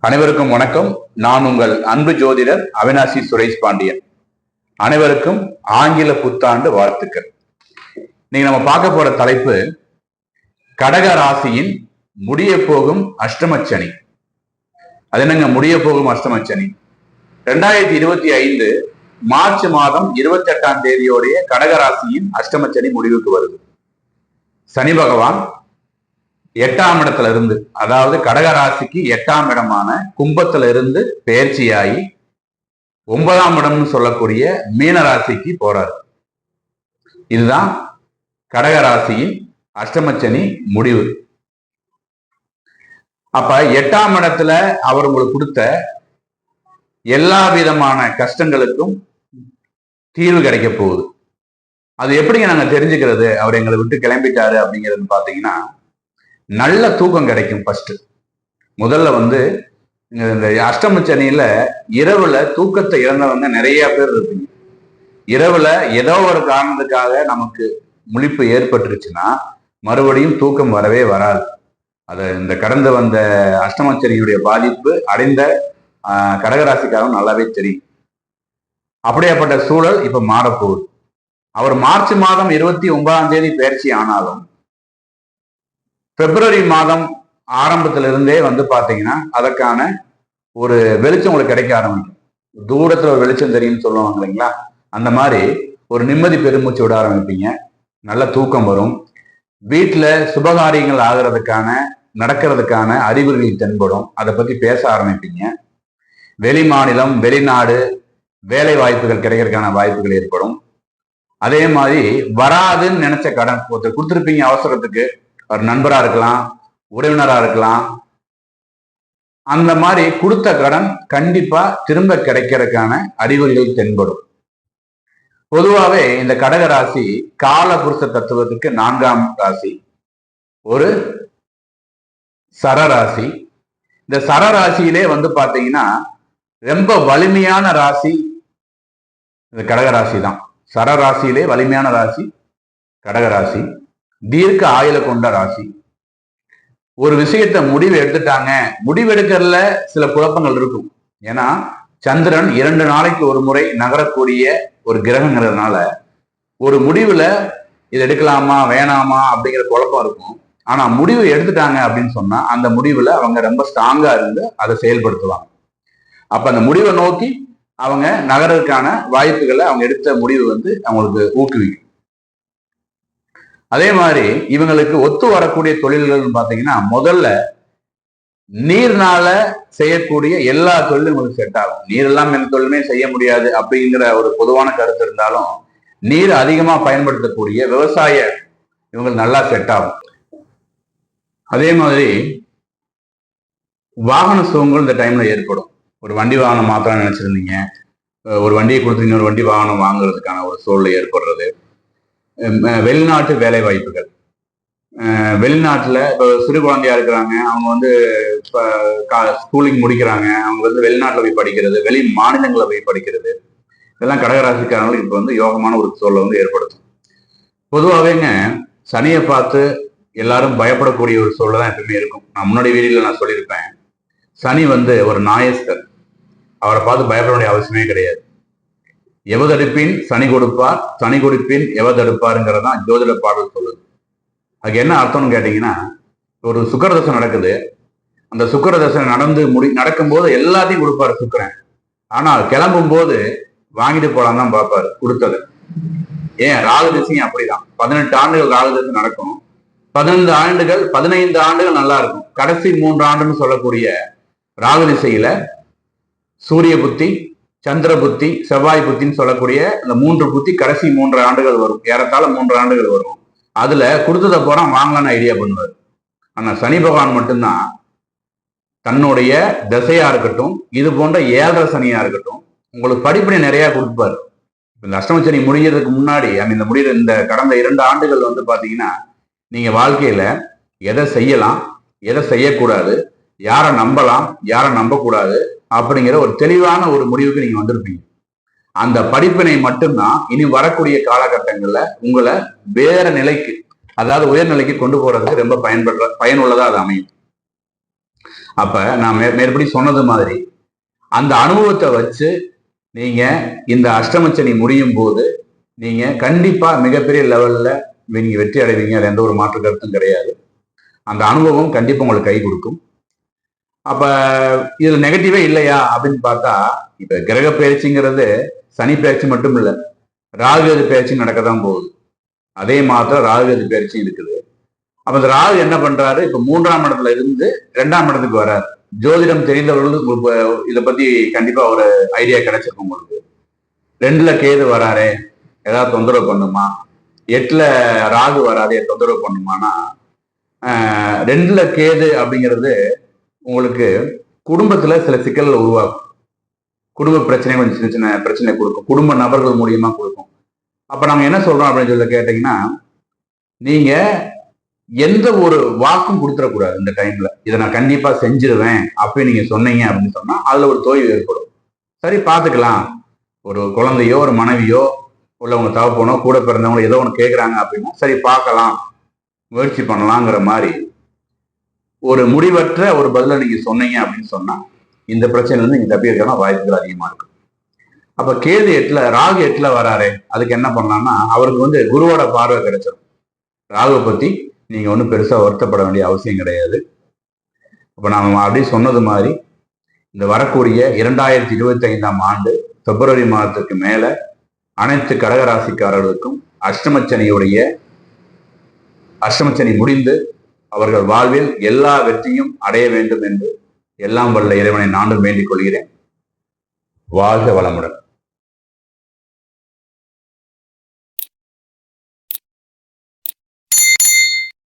அனைவருக்கும் வணக்கம். நான் உங்கள் அன்பு ஜோதிடர் அவினாசி சுரேஷ் பாண்டியன். அனைவருக்கும் ஆங்கில புத்தாண்டு வாழ்த்துக்கள். நீங்க நம்ம பார்க்க போற தலைப்பு கடக ராசியின் முடிய போகும் அஷ்டமச்சனி. அது என்னங்க? முடிய போகும் அஷ்டமச்சனி. ரெண்டாயிரத்தி இருபத்தி ஐந்து மார்ச் மாதம் இருபத்தி எட்டாம் தேதியோடைய கடகராசியின் அஷ்டமச்சனி முடிவுக்கு வருது. சனி பகவான் எட்டாம் இடத்துல இருந்து அதாவது கடகராசிக்கு எட்டாம் இடமான கும்பத்துல இருந்து பயிற்சியாகி ஒன்பதாம் இடம்னு சொல்லக்கூடிய மீனராசிக்கு போறாரு. இதுதான் கடகராசியின் அஷ்டமச்சனி முடிவு. அப்ப எட்டாம் இடத்துல அவர் உங்களுக்கு கொடுத்த எல்லா விதமான கஷ்டங்களுக்கும் தீர்வு கிடைக்க போகுது. அது எப்படிங்க நாங்க தெரிஞ்சுக்கிறது? அவர் எங்களை விட்டு கிளம்பிட்டாரு அப்படிங்கிறது பாத்தீங்கன்னா நல்ல தூக்கம் கிடைக்கும் ஃபர்ஸ்ட் முதல்ல வந்து இந்த அஷ்டம சனியில இரவுல தூக்கத்தை இழந்தவங்க நிறைய பேர் இருப்பீங்க. இரவுல ஏதோ ஒரு காரணத்துக்காக நமக்கு முழிப்பு ஏற்பட்டுருச்சுன்னா மறுபடியும் தூக்கம் வரவே வராது. அது இந்த கடந்து வந்த அஷ்டமச்சனியுடைய பாதிப்பு அடைந்த கடகராசிக்காரன் நல்லாவே தெரியும். அப்படியாப்பட்ட சூழல் இப்ப மாறப்போகுது. அவர் மார்ச் மாதம் இருபத்தி ஒன்பதாம் தேதி பயிற்சி ஆனாலும் பிப்ரவரி மாதம் ஆரம்பத்திலிருந்தே வந்து பார்த்தீங்கன்னா அதற்கான ஒரு வெளிச்சம் உங்களுக்கு கிடைக்க ஆரம்பிக்கும். தூரத்தில் ஒரு வெளிச்சம் தெரியும்னு சொல்லுவாங்க இல்லைங்களா? அந்த மாதிரி ஒரு நிம்மதி பெருமூச்சு விட ஆரம்பிப்பீங்க. நல்ல தூக்கம் வரும். வீட்டில் சுபகாரியங்கள் ஆகிறதுக்கான நடக்கிறதுக்கான அறிகுறிகள் தென்படும். அதை பற்றி பேச ஆரம்பிப்பீங்க. வெளி மாநிலம் வெளிநாடு வேலை வாய்ப்புகள் கிடைக்கிறதுக்கான வாய்ப்புகள் ஏற்படும். அதே மாதிரி வராதுன்னு நினைச்ச கடன் ஒருத்தர் கொடுத்துருப்பீங்க அவசரத்துக்கு. ஒரு நண்பரா இருக்கலாம் உறவினரா இருக்கலாம். அந்த மாதிரி கொடுத்த கடன் கண்டிப்பா திரும்ப கிடைக்கிறதுக்கான அறிகுறிகள் தென்படும். பொதுவாகவே இந்த கடக ராசி காலபுருஷ தத்துவத்துக்கு நான்காம் ராசி. ஒரு சரராசி. இந்த சரராசியிலே வந்து பார்த்தீங்கன்னா ரொம்ப வலிமையான ராசி இந்த கடகராசி தான் சரராசியிலே வலிமையான ராசி கடகராசி தீர்க்க ஆயுள கொண்ட ராசி. ஒரு விஷயத்த முடிவு எடுத்துட்டாங்க. முடிவெடுக்கிறதுல சில குழப்பங்கள் இருக்கும். ஏன்னா சந்திரன் இரண்டு நாளைக்கு ஒரு முறை நகரக்கூடிய ஒரு கிரகங்கிறதுனால ஒரு முடிவுல இது எடுக்கலாமா வேணாமா அப்படிங்கிற குழப்பம் இருக்கும். ஆனா முடிவு எடுத்துட்டாங்க அப்படின்னு சொன்னா அந்த முடிவுல அவங்க ரொம்ப ஸ்ட்ராங்கா இருந்து அதை செயல்படுத்துவாங்க அப்ப அந்த முடிவை நோக்கி அவங்க நகரதுக்கான வாய்ப்புகளை அவங்க எடுத்த முடிவு வந்து அவங்களுக்கு ஊக்குவிக்கும். அதே மாதிரி இவங்களுக்கு ஒத்து வரக்கூடிய தொழில்கள்னு பாத்தீங்கன்னா முதல்ல நீர்னால செய்யக்கூடிய எல்லா தொழிலும் உங்களுக்கு செட் ஆகும். நீர் இல்லாம எந்த தொழிலுமே செய்ய முடியாது அப்படிங்கிற ஒரு பொதுவான கருத்து இருந்தாலும் நீர் அதிகமா பயன்படுத்தக்கூடிய விவசாய இவங்களுக்கு நல்லா செட் ஆகும். அதே மாதிரி வாகன சுகங்கள் இந்த டைம்ல ஏற்படும். ஒரு வண்டி வாகனம் மாத்திரம் நினைச்சிருந்தீங்க. ஒரு வண்டியை கொடுத்து இன்னொரு வண்டி வாகனம் வாங்குறதுக்கான ஒரு சூழ்நிலை ஏற்படுறது. வெளிநாட்டு வேலை வாய்ப்புகள் வெளிநாட்டுல இப்போ சிறு குழந்தையா இருக்கிறாங்க அவங்க வந்து இப்போ ஸ்கூலிங் முடிக்கிறாங்க அவங்க வந்து வெளிநாட்டுல போய் படிக்கிறது வெளி மாநிலங்களை போய் படிக்கிறது. இதெல்லாம் கடகராசிக்காரங்களுக்கு இப்போ வந்து யோகமான ஒரு சூழலை வந்து ஏற்படுத்தும். பொதுவாகவேங்க சனியை பார்த்து எல்லாரும் பயப்படக்கூடிய ஒரு சூழல் தான் எப்பவுமே இருக்கும். நான் முன்னாடி வீடியோல நான் சொல்லியிருப்பேன் சனி வந்து ஒரு நாயஸ்கர் அவரை பார்த்து பயப்பட வேண்டிய அவசியமே கிடையாது. எவதடுப்பின் சனி கொடுப்பார் சனி கொடுப்பின் எவதடுப்பாருங்கிறதான் ஜோதிட பாடல் சொல்லுது. அதுக்கு என்ன அர்த்தம்னு கேட்டீங்கன்னா ஒரு சுக்கரதசை நடக்குது. அந்த சுக்கரதசை நடந்து முடி நடக்கும்போது எல்லாத்தையும் கொடுப்பாரு சுக்கரன். ஆனால் கிளம்பும் போது வாங்கிட்டு போலாம் தான் பார்ப்பாரு கொடுத்தது. ஏன்? ராகுதிசையும் அப்படிதான். பதினெட்டு ஆண்டுகள் ராகுதிசை நடக்கும். பதினைந்து ஆண்டுகள் பதினைந்து ஆண்டுகள் நல்லா இருக்கும். கடைசி மூன்று ஆண்டுன்னு சொல்லக்கூடிய ராகுதிசையில சூரிய புத்தி சந்திர புத்தி செவ்வாய் புத்தின்னு சொல்லக்கூடிய அந்த மூன்று புத்தி கடைசி மூன்று ஆண்டுகள் வரும். ஏறத்தாழ மூன்று ஆண்டுகள் வரும். அதுல கொடுத்ததை போறா வாங்கலாம்னு ஐடியா பண்ணுவார். ஆனா சனி பகவான் மட்டும்தான் தன்னுடைய திசையா இருக்கட்டும் இது போன்ற ஏழரை சனியா இருக்கட்டும் உங்களுக்கு படிப்பினை நிறைய கொடுப்பாரு. இந்த அஷ்டமச்சனி முடியறதுக்கு முன்னாடி இந்த முடிகிற இந்த கடந்த இரண்டு ஆண்டுகள் வந்து பாத்தீங்கன்னா நீங்க வாழ்க்கையில எதை செய்யலாம் எதை செய்யக்கூடாது யாரை நம்பலாம் யாரை நம்பக்கூடாது அப்படிங்கிற ஒரு தெளிவான ஒரு முடிவுக்கு நீங்க வந்திருப்பீங்க. அந்த படிப்பினை மட்டும்தான் இனி வரக்கூடிய காலகட்டங்கள்ல உங்களை வேற நிலைக்கு அதாவது உயர்நிலைக்கு கொண்டு போறதுக்கு ரொம்ப பயன்படுற பயனுள்ளதா அது அமையும். அப்ப நான் மே- மேற்படி சொன்னது மாதிரி அந்த அனுபவத்தை வச்சு நீங்க இந்த அஷ்டமச்சனி முடியும் போது நீங்க கண்டிப்பா மிகப்பெரிய லெவல்ல நீங்க வெற்றி அடைவீங்க அது எந்த ஒரு மாற்று கருத்தும் கிடையாது. அந்த அனுபவம் கண்டிப்பா உங்களுக்கு கை கொடுக்கும். அப்ப இதுல நெகட்டிவே இல்லையா அப்படின்னு பார்த்தா இப்ப கிரக பயிற்சிங்கிறது சனி பயிற்சி மட்டும் இல்ல ராகுகது பயிற்சி நடக்க தான் போகுது. அதே மாத்திரம் ராகுகது பயிற்சி இருக்குது. அப்ப இந்த ராகு என்ன பண்றாரு? இப்ப மூன்றாம் இடத்துல இருந்து ரெண்டாம் இடத்துக்கு வராரு ஜோதிடம் தெரிந்தவர்களுக்கு இதை பத்தி கண்டிப்பா ஒரு ஐடியா கிடைச்சிருக்கும் உங்களுக்கு. ரெண்டுல கேது வராரே ஏதாவது தொந்தரவு பண்ணுமா? எட்டுல ராகு வராதே தொந்தரவு பண்ணுமானா? ரெண்டுல கேது அப்படிங்கிறது உங்களுக்கு குடும்பத்துல சில சிக்கல்களை உருவாக்கும் குடும்ப பிரச்சனை கொஞ்சம் சின்ன சின்ன பிரச்சனை கொடுக்கும். குடும்ப நபர்கள் மூலியமா கொடுக்கும். அப்ப நாங்க என்ன சொல்றோம் அப்படின்னு சொல்லி கேட்டீங்கன்னா நீங்க எந்த ஒரு வாக்கும் கொடுத்துடக்கூடாது இந்த டைம்ல இதை நான் கண்டிப்பா செஞ்சிருவேன் அப்படி நீங்க சொன்னீங்க அப்படின்னு சொன்னா அதுல ஒரு தோய்வு ஏற்படும். சரி பார்த்துக்கலாம். ஒரு குழந்தையோ ஒரு மனைவியோ உள்ள உங்க தகப்பனோ கூட பிறந்தவங்க ஏதோ ஒன்று கேட்குறாங்க அப்படின்னா சரி பார்க்கலாம். முயற்சி பண்ணலாங்கிற மாதிரி ஒரு முடிவற்ற ஒரு பதிலை நீங்க சொன்னீங்க அப்படின்னு சொன்னா இந்த பிரச்சனையில இருந்து நீங்க தப்பியிருக்கலாம் வாய்ப்புகள் அதிகமா இருக்கும் அப்ப கேது எட்டுல ராகு எட்டுல வராரு அதுக்கு என்ன பண்ணலாம்னா அவருக்கு வந்து குருவோட பார்வை கிடைச்சிடும் ராகுவை பத்தி நீங்க ஒன்றும் பெருசா வருத்தப்பட வேண்டிய அவசியம் கிடையாது. அப்ப நாம அப்படி சொன்னது மாதிரி இந்த வரக்கூடிய இரண்டாயிரத்தி இருபத்தி ஐந்தாம் ஆண்டு பிப்ரவரி மாதத்துக்கு மேல அனைத்து கடகராசிக்காரர்களுக்கும் அஷ்டமச்சனியுடைய அஷ்டமச்சனி முடிந்து அவர்கள் வாழ்வில் எல்லா வெற்றியும் அடைய வேண்டும் என்று எல்லாம் வல்ல இறைவனை நானும் வேண்டிக் கொள்கிறேன். வாழ்க வளமுடன்.